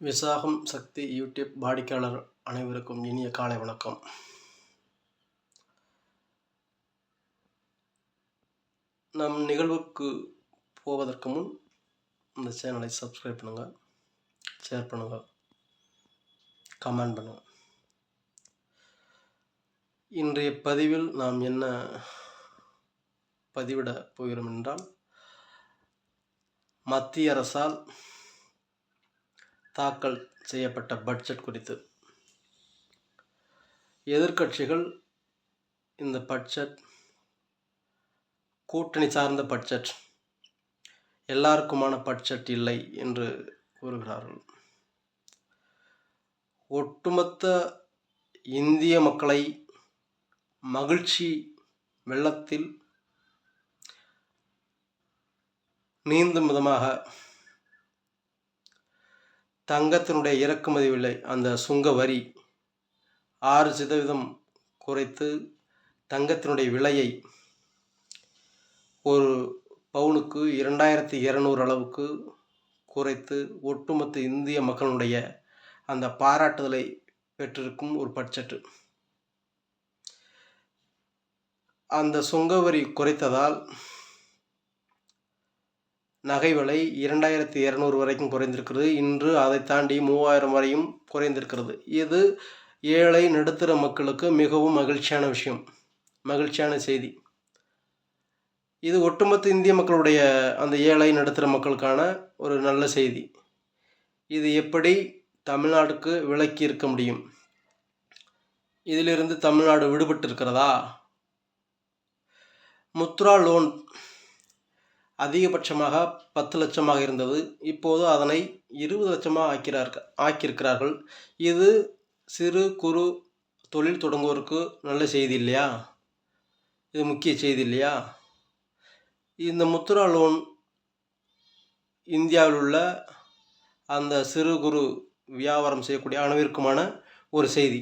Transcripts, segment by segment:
விசாகம் சக்தி YouTube வாடிக்கையாளர் அனைவருக்கும் இனிய காலை வணக்கம். நம் நிகழ்வுக்கு போவதற்கு முன் இந்த சேனலை சப்ஸ்கிரைப் பண்ணுங்கள் ஷேர் பண்ணுங்கள் கமெண்ட் பண்ணுங்கள் இன்றைய பதிவில் நாம் என்ன பதிவிட போகிறோம் என்றால் மத்திய அரசால் தாக்கல் செய்யப்பட்ட பட்ஜெட் குறித்து. எதிர்க்கட்சிகள் இந்த பட்ஜெட் கூட்டணி சார்ந்த பட்ஜெட் எல்லாருக்குமான பட்ஜெட் இல்லை என்று கூறுகிறார்கள். ஒட்டுமொத்த இந்திய மக்களை மகிழ்ச்சி வெள்ளத்தில் நீந்தும் விதமாக தங்கத்தினுடைய இறக்குமதி விலை அந்த சுங்க வரி ஆறு சதவீதம் குறைத்து தங்கத்தினுடைய விலையை ஒரு பவுனுக்கு இரண்டாயிரத்தி இரநூறு அளவுக்கு குறைத்து ஒட்டுமொத்த இந்திய மக்களுடைய அந்த பாராட்டுதலை பெற்றிருக்கும் ஒரு பட்ஜெட்டு. அந்த சுங்க வரி குறைத்ததால் நகை விலை இரண்டாயிரத்தி இரநூறு வரைக்கும் குறைந்திருக்கிறது. இன்று அதை தாண்டி மூவாயிரம் வரையும் குறைந்திருக்கிறது. இது ஏழை நடுத்தர மக்களுக்கு மிகவும் மகிழ்ச்சியான விஷயம். மகிழ்ச்சியான செய்தி. இது ஒட்டுமொத்த இந்திய மக்களுடைய அந்த ஏழை நடுத்தர மக்களுக்கான ஒரு நல்ல செய்தி. இது எப்படி தமிழ்நாடுக்கு விலக்கி இருக்க முடியும்? இதிலிருந்து தமிழ்நாடு விடுபட்டு இருக்கிறதா முத்ரா லோன் அதிகபட்சமாக பத்து லட்சமாக இருந்தது. இப்போது அதனை இருபது லட்சமாக ஆக்கிறார்கள் ஆக்கியிருக்கிறார்கள். இது சிறு குறு தொழில் தொடங்குவோருக்கு நல்ல செய்தி இல்லையா? இது முக்கிய செய்தி இல்லையா? இந்த முத்ரா லோன் இந்தியாவில் உள்ள அந்த சிறு குறு வியாபாரம் செய்யக்கூடிய அனைவருக்குமான ஒரு செய்தி.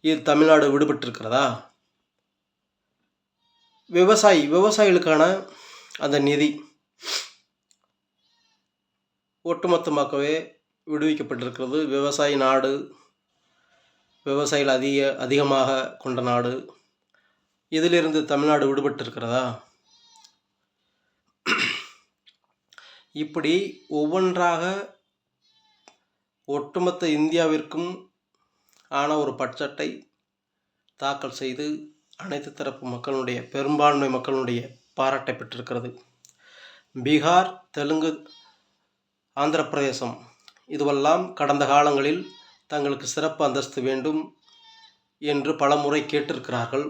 இது தமிழ்நாடு விடுபட்டிருக்கிறதா? விவசாயி விவசாயிகளுக்கான அந்த நிதி ஒட்டுமொத்தமாகவே விடுவிக்கப்பட்டிருக்கிறது. விவசாய நாடு விவசாயிகள் அதிக அதிகமாக கொண்ட நாடு. இதிலிருந்து தமிழ்நாடு விடுபட்டிருக்கிறதா? இப்படி ஒவ்வொன்றாக ஒட்டுமொத்த இந்தியாவிற்கும் ஆன ஒரு பட்ஜெட்டை தாக்கல் செய்து அனைத்து தரப்பு மக்களுடைய பெரும்பான்மை மக்களுடைய பாராட்டை பெற்றிருக்கிறது பீகார் தெலுங்கு ஆந்திர பிரதேசம் இதுவெல்லாம் கடந்த காலங்களில் தங்களுக்கு சிறப்பு அந்தஸ்து வேண்டும் என்று பலமுறை கேட்டிருக்கிறார்கள்.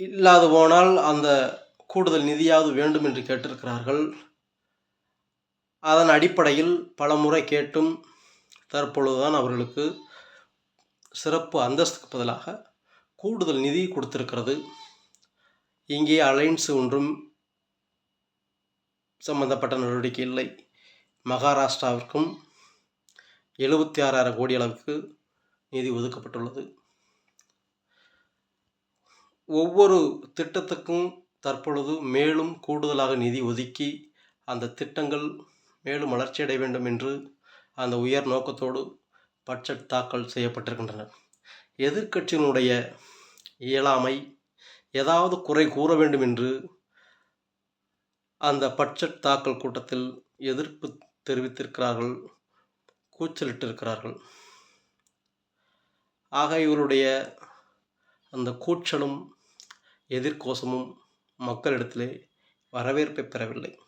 இல்லாது போனால் அந்த கூடுதல் நிதியாவது வேண்டும் என்று கேட்டிருக்கிறார்கள். அதன் அடிப்படையில் பல முறை கேட்டும் தற்பொழுதுதான் அவர்களுக்கு சிறப்பு அந்தஸ்துக்கு பதிலாக கூடுதல் நிதி கொடுத்திருக்கிறது. இங்கே அலைன்ஸ் ஒன்றும் சம்பந்தப்பட்ட நடவடிக்கை இல்லை. மகாராஷ்டிராவிற்கும் எழுபத்தி ஆறாயிரம் கோடி அளவுக்கு நிதி ஒதுக்கப்பட்டுள்ளது. ஒவ்வொரு திட்டத்துக்கும் தற்பொழுது மேலும் கூடுதலாக நிதி ஒதுக்கி அந்த திட்டங்கள் மேலும் வளர்ச்சியடைய வேண்டும் என்று அந்த உயர் நோக்கத்தோடு பட்ஜெட் தாக்கல் செய்யப்பட்டிருக்கின்றன. எதிர்க்கட்சியினுடைய இயலாமை ஏதாவது குறை கூற வேண்டும் என்று அந்த பட்ஜெட் தாக்கல் கூட்டத்தில் எதிர்ப்பு தெரிவித்திருக்கிறார்கள் கூச்சலிட்டிருக்கிறார்கள். ஆக இவருடைய அந்த கூச்சலும் எதிர்கோஷமும் மக்களிடத்திலே வரவேற்பை பெறவில்லை.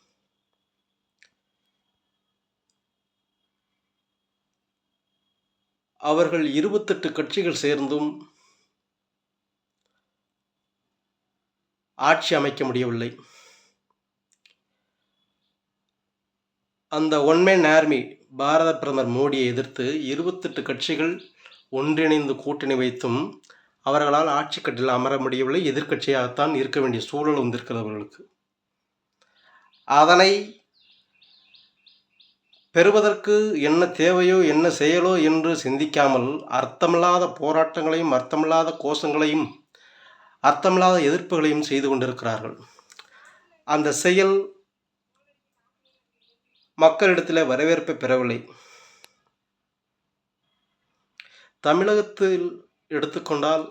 அவர்கள் இருபத்தெட்டு கட்சிகள் சேர்ந்தும் ஆட்சி அமைக்க முடியவில்லை. அந்த ஒன்மேன் ஆர்மி பாரத பிரதமர் மோடியை எதிர்த்து இருபத்தெட்டு கட்சிகள் ஒன்றிணைந்து கூட்டணி வைத்தும் அவர்களால் ஆட்சி கட்டில் அமர முடியவில்லை. எதிர்கட்சியாகத்தான் இருக்க வேண்டிய சூழல் வந்திருக்கிறது அவர்களுக்கு. அதனை பெறுவதற்கு என்ன தேவையோ என்ன செயலோ என்று சிந்திக்காமல் அர்த்தமில்லாத போராட்டங்களையும் அர்த்தமில்லாத கோஷங்களையும் அர்த்தமில்லாத எதிர்ப்புகளையும் செய்து கொண்டிருக்கிறார்கள். அந்த செயல் மக்களிடத்தில் வரவேற்பை பெறவில்லை. தமிழகத்தில் எடுத்துக்கொண்டால்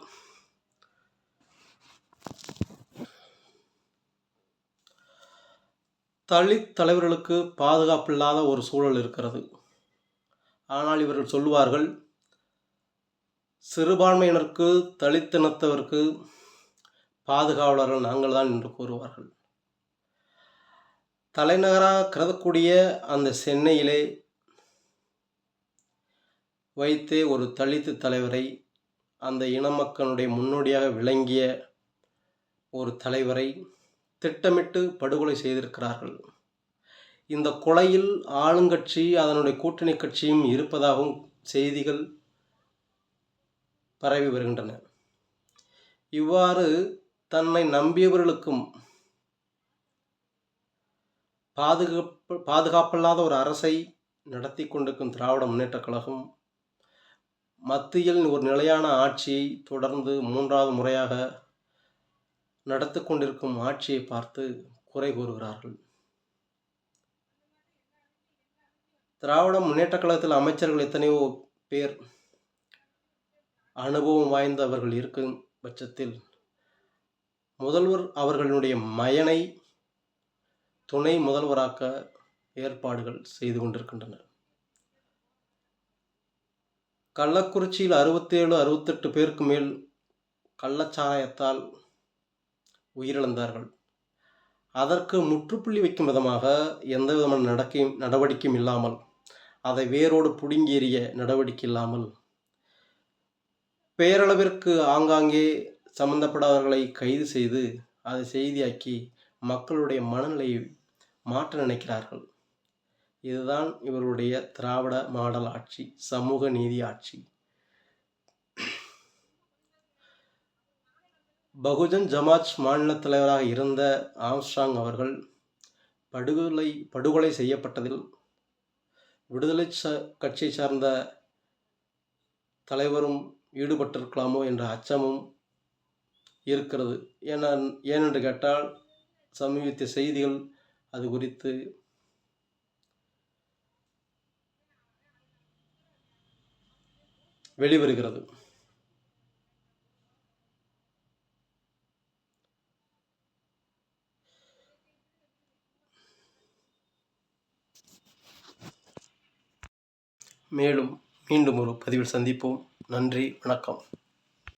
தலித் தலைவர்களுக்கு பாதுகாப்பில்லாத ஒரு சூழல் இருக்கிறது. ஆனால் இவர்கள் சொல்லுவார்கள் சிறுபான்மையினருக்கு தலித்தினத்தவருக்கு பாதுகாவலர்கள் நாங்கள் தான் என்று கூறுவார்கள். தலைநகராக கருதக்கூடிய அந்த சென்னையிலே வைத்தே ஒரு தலித்து தலைவரை அந்த இன மக்களுடைய முன்னோடியாக விளங்கிய ஒரு தலைவரை திட்டமிட்டு படுகொலை செய்திருக்கிறார்கள். இந்த கொலையில் ஆளுங்கட்சி அதனுடைய கூட்டணி கட்சியும் இருப்பதாகவும் செய்திகள் பரவி வருகின்றன. இவ்வாறு தன்னை நம்பியவர்களுக்கும் பாதுகாப்பு பாதுகாப்பில்லாத ஒரு அரசை நடத்தி கொண்டிருக்கும் திராவிட முன்னேற்ற கழகம் மத்தியில் ஒரு நிலையான ஆட்சியை தொடர்ந்து மூன்றாவது முறையாக நடத்தி கொண்டிருக்கும் ஆட்சியை பார்த்து குறை கூறுகிறார்கள். திராவிட முன்னேற்ற கழகத்தில் அமைச்சர்கள் எத்தனையோ பேர் அனுபவம் வாய்ந்தவர்கள் இருக்கும் பட்சத்தில் முதல்வர் அவர்களுடைய மயனை துணை முதல்வராக்க ஏற்பாடுகள் செய்து கொண்டிருக்கின்றனர் கள்ளக்குறிச்சியில் அறுபத்தேழு அறுபத்தெட்டு பேருக்கு மேல் கள்ளச்சாராயத்தால் உயிரிழந்தார்கள். அதற்கு முற்றுப்புள்ளி வைக்கும் விதமாக எந்த விதமான நடக்கையும் நடவடிக்கையும் இல்லாமல் அதை வேரோடு புடுங்கேறிய நடவடிக்கை இல்லாமல் பேரளவிற்கு ஆங்காங்கே சம்பந்தப்படாதவர்களை கைது செய்து அதை செய்தியாக்கி மக்களுடைய மனநிலையை மாற்ற நினைக்கிறார்கள். இதுதான் இவருடைய திராவிட மாடல் ஆட்சி சமூக நீதி ஆட்சி. பகுஜன் ஜமாஜ் மாநில தலைவராக இருந்த ஆம்ஸ்ட்ராங் அவர்கள் படுகொலை படுகொலை செய்யப்பட்டதில் விடுதலை ச கட்சியை சார்ந்த தலைவரும் ஈடுபட்டிருக்கலாமோ என்ற அச்சமும் இருக்கிறது. ஏன்னா ஏனென்று கேட்டால் சமீபத்திய செய்திகள் அது குறித்து வெளிவருகிறது. மேலும் மீண்டும் ஒரு பதிவில் சந்திப்போம். நன்றி வணக்கம்.